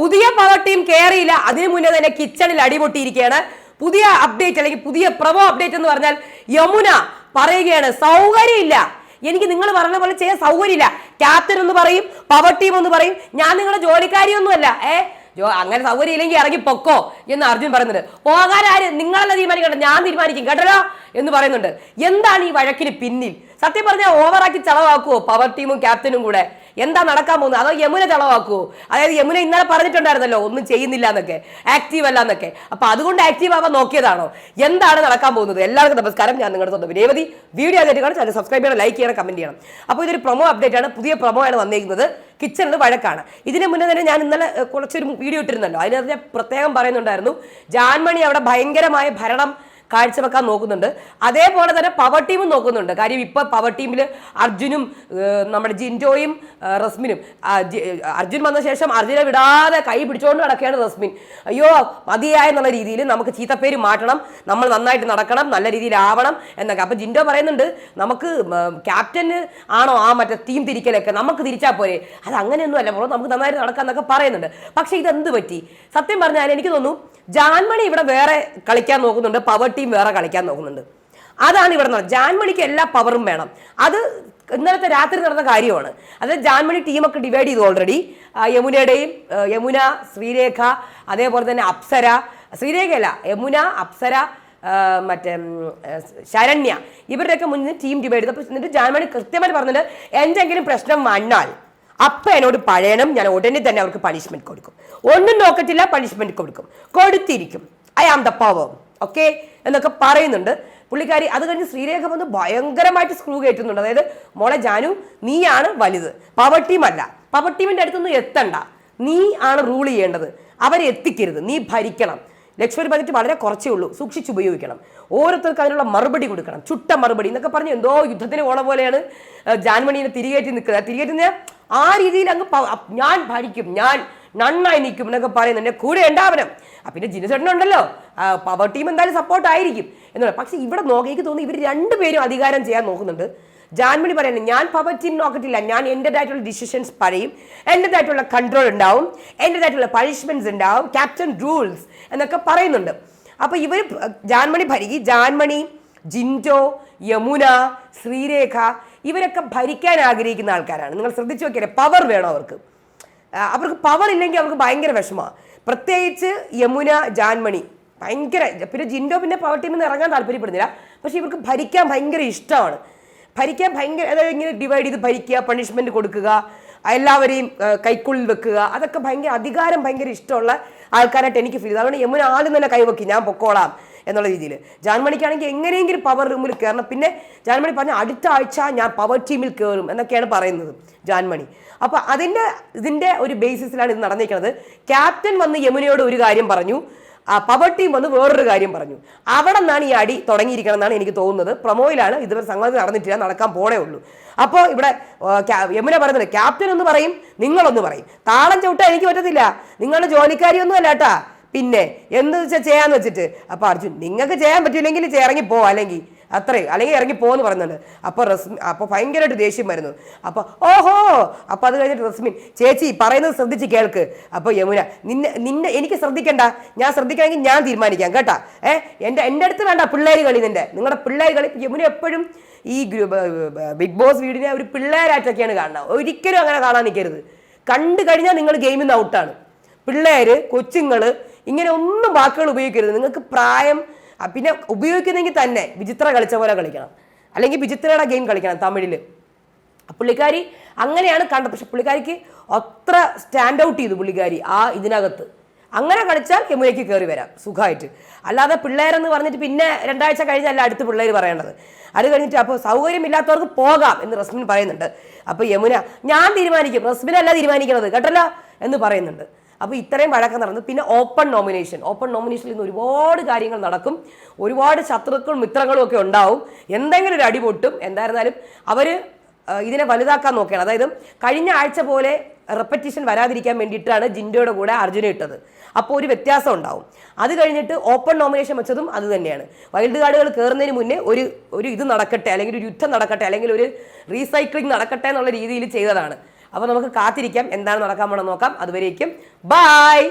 പുതിയ power team കയറിയില്ല അതിനു മുന്നേ തന്നെ കിച്ചണിൽ അടിപൊട്ടിയിരിക്കുകയാണ് പുതിയ അപ്ഡേറ്റ് അല്ലെങ്കിൽ പുതിയ പ്രവോ അപ്ഡേറ്റ് എന്ന് പറഞ്ഞാൽ യമുന പറയുകയാണ് സൗകര്യമില്ല. എനിക്ക് നിങ്ങൾ പറഞ്ഞ പോലെ ചെയ്യാൻ സൗകര്യമില്ല. ക്യാപ്റ്റൻ എന്ന് പറയും പവർ ടീം എന്ന് പറയും. ഞാൻ നിങ്ങളുടെ ജോലിക്കാരിയൊന്നുമല്ല. ഏ? ജോ അങ്ങനെ സൗകര്യം ഇല്ലെങ്കിൽ ഇറങ്ങി പൊക്കോ എന്ന് അർജുൻ പറയുന്നുണ്ട്. പോകാൻ ആര്? നിങ്ങളല്ല തീരുമാനിക്കണ്ട ഞാൻ തീരുമാനിക്കും കേട്ടല്ലോ? എന്ന് പറയുന്നുണ്ട്. എന്താണ് ഈ വഴക്കിന് പിന്നിൽ? സത്യം പറഞ്ഞാൽ ഓവറാക്കി ചളവാക്കുവോ പവർ ടീമും ക്യാപ്റ്റനും കൂടെ? എന്താ നടക്കാൻ പോകുന്നത്? അതോ യമുന ചളവാക്കുവോ അതായത് യമുന ഇന്നലെ പറഞ്ഞിട്ടുണ്ടായിരുന്നല്ലോ ഒന്നും ചെയ്യുന്നില്ല എന്നൊക്കെ ആക്റ്റീവ് അല്ല എന്നൊക്കെ. അപ്പൊ അതുകൊണ്ട് ആക്റ്റീവ് ആവാൻ നോക്കിയതാണോ? എന്താണ് നടക്കാൻ പോകുന്നത്? എല്ലാവർക്കും നമസ്കാരം. ഞാൻ നിങ്ങളുടെ സ്വന്തം രേവതി വീഡിയോ ആയിട്ട് കാണും ചാനൽ സബ്സ്ക്രൈബ് ചെയ്യണം ലൈക്ക് ചെയ്യണം കമന്റ് ചെയ്യണം. അപ്പോൾ ഇതൊരു പ്രൊമോ അപ്ഡേറ്റ് ആണ്. പുതിയ പ്രൊമോ ആണ് വന്നിരിക്കുന്നത്. കിച്ചണിൽ വഴക്കാണ്. ഇതിന് മുന്നേ തന്നെ ഞാൻ ഇന്നലെ കുറച്ചൊരു വീഡിയോ ഇട്ടിരുന്നല്ലോ. അതിനകത്ത് ഞാൻ പ്രത്യേകം പറയുന്നുണ്ടായിരുന്നു. ജാൻമണി അവിടെ ഭയങ്കരമായ ഭരണം കാഴ്ചവെക്കാൻ നോക്കുന്നുണ്ട്. അതേപോലെ തന്നെ പവർ ടീമും നോക്കുന്നുണ്ട്. കാര്യം ഇപ്പോൾ പവർ ടീമിൽ അർജുനും നമ്മുടെ ജിൻജോയും റസ്മിനും അർജുൻ വന്ന ശേഷം അർജുനെ വിടാതെ കൈ പിടിച്ചുകൊണ്ട് നടക്കുകയാണ് റസ്മിൻ. അയ്യോ മതിയായ എന്നുള്ള രീതിയിൽ നമുക്ക് ചീത്തപ്പേര് മാറ്റണം. നമ്മൾ നന്നായിട്ട് നടക്കണം നല്ല രീതിയിൽ രീതിയിലാവണം എന്നൊക്കെ. അപ്പൊ ജിൻഡോ പറയുന്നുണ്ട് നമുക്ക് ക്യാപ്റ്റന് ആണോ ആ മറ്റേ ടീം തിരിക്കലൊക്കെ? നമുക്ക് തിരിച്ചാൽ പോരെ. അത് അങ്ങനെയൊന്നും അല്ല ബ്രോ. നമുക്ക് നന്നായിട്ട് നടക്കാം എന്നൊക്കെ പറയുന്നുണ്ട്. പക്ഷേ ഇതെന്ത് പറ്റി? സത്യം പറഞ്ഞാൽ എനിക്ക് തോന്നുന്നു ജാൻമണി ഇവിടെ വേറെ കളിക്കാൻ നോക്കുന്നുണ്ട്. പവർ ടീം വേറെ കളിക്കാൻ നോക്കുന്നുണ്ട്. അതാണ് ഇവിടെ നടന്നത് ജാൻമണിക്ക് എല്ലാ പവറും വേണം. അത് ഇന്നലത്തെ രാത്രി നടന്ന കാര്യമാണ്. അതായത് ജാൻമണി ടീമൊക്കെ ഡിവൈഡ് ചെയ്തു ഓൾറെഡി യമുനയുടെയും യമുന ശ്രീരേഖ അതേപോലെ തന്നെ അപ്സര. ശ്രീരേഖയല്ല യമുന അപ്സര മറ്റേ ശരണ്യ. ഇവരുടെയൊക്കെ മുന്നിൽ ടീം ഡിവൈഡ് ചെയ്തു. അപ്പോൾ എന്നിട്ട് ജാൻമണി കൃത്യമായിട്ട് പറഞ്ഞിട്ട് എന്തെങ്കിലും പ്രശ്നം വന്നാൽ അപ്പം എന്നോട് പഴയണം. ഞാൻ ഉടനെ തന്നെ അവർക്ക് പണിഷ്മെന്റ് കൊടുക്കും. ഒന്നും നോക്കത്തില്ല പണിഷ്മെന്റ് കൊടുക്കും. കൊടുത്തിരിക്കും. I am the power okay? എന്നൊക്കെ പറയുന്നുണ്ട്. പുള്ളിക്കാരി അത് കഴിഞ്ഞ് ശ്രീരേഖ വന്ന് ഭയങ്കരമായിട്ട് സ്ക്രൂ കയറ്റുന്നുണ്ട്. അതായത് മോളെ ജാനു നീയാണ് വലുത്. പവർ ടീമല്ല പവർ ടീമിന്റെ അടുത്തൊന്നും എത്തണ്ട. നീ ആണ് റൂൾ ചെയ്യേണ്ടത്. അവരെ എത്തിക്കരുത്. നീ ഭരിക്കണം. ലക്ഷ്മി ബജറ്റ് വളരെ കുറച്ചേ ഉള്ളൂ. സൂക്ഷിച്ച് ഉപയോഗിക്കണം. ഓരോരുത്തർക്ക് അതിനുള്ള മറുപടി കൊടുക്കണം. ചുട്ട മറുപടി. എന്നൊക്കെ പറഞ്ഞ് എന്തോ യുദ്ധത്തിന് പോണ പോലെയാണ് ജാൻമണിനെ തിരികേറ്റി നിൽക്കുന്നത്. തിരികേറ്റുന്ന ആ രീതിയിൽ അങ്ങ് ഞാൻ ഭരിക്കും. ഞാൻ നന്നായി നിൽക്കും എന്നൊക്കെ പറയുന്നുണ്ട്. കൂടെ ഉണ്ടാവണം. പിന്നെ ജിനുചേട്ടനുണ്ടല്ലോ പവർ ടീം എന്തായാലും സപ്പോർട്ട് ആയിരിക്കും. എന്നുള്ള പക്ഷേ ഇവിടെ നോക്കിയേക്ക് തോന്നി ഇവർ രണ്ടുപേരും അധികാരം ചെയ്യാൻ നോക്കുന്നുണ്ട്. ജാൻമണി പറയുന്നത് ഞാൻ പവർ ടീം നോക്കത്തില്ല ഞാൻ എന്റെതായിട്ടുള്ള ഡിസിഷൻസ് പറയും. എന്റെതായിട്ടുള്ള കൺട്രോൾ ഉണ്ടാവും. എന്റെതായിട്ടുള്ള പണിഷ്മെന്റ്സ് ഉണ്ടാവും. ക്യാപ്റ്റൻ റൂൾസ് എന്നൊക്കെ പറയുന്നുണ്ട്. അപ്പോൾ ഇവർ ജാൻമണി ഭരികി ജാൻമണി ജിന്റോ യമുന ശ്രീരേഖ ഇവരൊക്കെ ഭരിക്കാൻ ആഗ്രഹിക്കുന്ന ആൾക്കാരാണ്. നിങ്ങൾ ശ്രദ്ധിച്ചു നോക്കിയാലേ പവർ വേണം അവർക്ക്. അവർക്ക് പവർ ഇല്ലെങ്കിൽ അവർക്ക് ഭയങ്കര വിഷമമാണ്. പ്രത്യേകിച്ച് യമുന ജാൻമണി ഭയങ്കര പിന്നെ ജിൻഡോ പിന്നെ പവർ ടീമിൽ നിന്ന് ഇറങ്ങാൻ താല്പര്യപ്പെടുന്നില്ല. പക്ഷെ ഇവർക്ക് ഭരിക്കാൻ ഭയങ്കര ഇഷ്ടമാണ്. ഭരിക്കാൻ ഭയങ്കര അതായത് ഇങ്ങനെ ഡിവൈഡ് ചെയ്ത് ഭരിക്കുക പണിഷ്മെന്റ് കൊടുക്കുക എല്ലാവരെയും കൈക്കുള്ളിൽ വെക്കുക അതൊക്കെ ഭയങ്കര അധികാരം ഭയങ്കര ഇഷ്ടമുള്ള ആൾക്കാരായിട്ട് എനിക്ക് ഫീൽ അതുകൊണ്ട് യമുന ആദ്യം തന്നെ കൈവക്കി ഞാൻ പൊക്കോളാം. എന്നുള്ള രീതിയിൽ ജാൻമണിക്കാണെങ്കിൽ എങ്ങനെയെങ്കിലും പവർ റൂമിൽ കയറണം പിന്നെ ജാൻമണി പറഞ്ഞ അടുത്ത ആഴ്ച ഞാൻ പവർ ടീമിൽ കയറും എന്നൊക്കെയാണ് പറയുന്നത് ജാൻമണി. അപ്പോൾ അതിന്റെ ഇതിന്റെ ഒരു ബേസിസിലാണ് ഇത് നടന്നിരിക്കുന്നത്. ക്യാപ്റ്റൻ വന്ന് യമുനയോട് ഒരു കാര്യം പറഞ്ഞു. ആ പവർ ടീം വന്ന് വേറൊരു കാര്യം പറഞ്ഞു. അവിടെ നിന്നാണ് ഈ അടി തുടങ്ങിയിരിക്കണം എന്നാണ് എനിക്ക് തോന്നുന്നത്. പ്രൊമോയിലാണ് ഇതുവരെ സംഗതി നടന്നിട്ടില്ല നടക്കാൻ പോണേ ഉള്ളൂ. അപ്പോൾ ഇവിടെ യമുന പറയുന്നത് ക്യാപ്റ്റൻ ഒന്ന് പറയും നിങ്ങളൊന്ന് പറയും. താളം ചവിട്ടാൻ എനിക്ക് പറ്റത്തില്ല. നിങ്ങളുടെ ജോലിക്കാരിയൊന്നും അല്ല കേട്ടാ പിന്നെ എന്ത് വെച്ചാൽ ചെയ്യാന്ന് വെച്ചിട്ട്? അപ്പൊ അർജുൻ നിങ്ങൾക്ക് ചെയ്യാൻ പറ്റില്ലെങ്കിൽ ഇറങ്ങി പോ അല്ലെങ്കിൽ അത്രയും അല്ലെങ്കിൽ ഇറങ്ങി പോന്ന് പറയുന്നുണ്ട്. അപ്പൊ റസ്മി അപ്പൊ ഭയങ്കരമായിട്ട് ദേഷ്യം വരുന്നു. അപ്പൊ ഓഹോ! അപ്പൊ അത് കഴിഞ്ഞിട്ട് റസ്മിൻ ചേച്ചി പറയുന്നത് ശ്രദ്ധിച്ച് കേൾക്ക്. അപ്പൊ യമുന നിന്നെ നിന്നെ എനിക്ക് ശ്രദ്ധിക്കണ്ട. ഞാൻ ശ്രദ്ധിക്കണമെങ്കിൽ ഞാൻ തീരുമാനിക്കാം കേട്ടാ. ഏ എന്റെ എന്റെ അടുത്ത് വേണ്ട പിള്ളേര് കളി നിന്റെ. നിങ്ങളുടെ പിള്ളേര് കളി യമുന എപ്പോഴും ഈ ബിഗ് ബോസ് വീടിനെ ഒരു പിള്ളേരായിട്ടൊക്കെയാണ് കാണുന്നത്. ഒരിക്കലും അങ്ങനെ കാണാൻ നിൽക്കരുത്. കണ്ടു കഴിഞ്ഞാൽ നിങ്ങൾ ഗെയിമിൽ നിന്ന് ഔട്ടാണ്. പിള്ളേര് കൊച്ചുങ്ങൾ ഇങ്ങനെ ഒന്നും വാക്കുകൾ ഉപയോഗിക്കരുത്. നിങ്ങൾക്ക് പ്രായം പിന്നെ ഉപയോഗിക്കുന്നെങ്കിൽ തന്നെ വിചിത്ര കളിച്ച പോലെ കളിക്കണം. അല്ലെങ്കിൽ വിചിത്രയുടെ ഗെയിം കളിക്കണം തമിഴിൽ പുള്ളിക്കാരി അങ്ങനെയാണ് കണ്ടത്. പക്ഷെ പുള്ളിക്കാരിക്ക് അത്ര സ്റ്റാൻഡ് ഔട്ട് ചെയ്തു പുള്ളിക്കാരി ആ ഇതിനകത്ത്. അങ്ങനെ കളിച്ചാൽ യമുനയ്ക്ക് കയറി വരാം സുഖമായിട്ട്. അല്ലാതെ പിള്ളേരെന്ന് പറഞ്ഞിട്ട് പിന്നെ രണ്ടാഴ്ച കഴിഞ്ഞല്ല അടുത്ത് പിള്ളേർ പറയേണ്ടത്. അത് കഴിഞ്ഞിട്ട് അപ്പോൾ സൗകര്യമില്ലാത്തവർക്ക് പോകാം എന്ന് റസ്മിൻ പറയുന്നുണ്ട്. അപ്പോൾ യമുന ഞാൻ തീരുമാനിക്കും. റസ്മിനല്ല തീരുമാനിക്കുന്നത് കേട്ടല്ലോ? എന്ന് പറയുന്നുണ്ട്. അപ്പോൾ ഇത്രയും വഴക്കം നടന്നു. പിന്നെ ഓപ്പൺ നോമിനേഷൻ ഓപ്പൺ നോമിനേഷനിൽ നിന്ന് ഒരുപാട് കാര്യങ്ങൾ നടക്കും. ഒരുപാട് ശത്രുക്കളും മിത്രങ്ങളും ഒക്കെ ഉണ്ടാവും. എന്തെങ്കിലും ഒരു അടിപൊട്ടും എന്തായിരുന്നാലും അവർ ഇതിനെ വലുതാക്കാൻ നോക്കുകയാണ്. അതായത് കഴിഞ്ഞ ആഴ്ച പോലെ റെപ്പറ്റീഷൻ വരാതിരിക്കാൻ വേണ്ടിയിട്ടാണ് ജിൻഡോയുടെ കൂടെ അർജുന ഇട്ടത്. അപ്പോൾ ഒരു വ്യത്യാസം ഉണ്ടാവും. അത് കഴിഞ്ഞിട്ട് ഓപ്പൺ നോമിനേഷൻ വെച്ചതും അത് തന്നെയാണ്. വൈൽഡ് കാർഡുകൾ കയറുന്നതിന് മുന്നേ ഒരു ഒരു ഇത് നടക്കട്ടെ അല്ലെങ്കിൽ ഒരു യുദ്ധം നടക്കട്ടെ അല്ലെങ്കിൽ ഒരു റീസൈക്ലിംഗ് നടക്കട്ടെ എന്നുള്ള രീതിയിൽ ചെയ്തതാണ്. അപ്പൊ നമുക്ക് കാത്തിരിക്കാം. എന്താണ് നടക്കാൻ പോണെന്ന് നോക്കാം. അതുവരേക്കും. ബൈ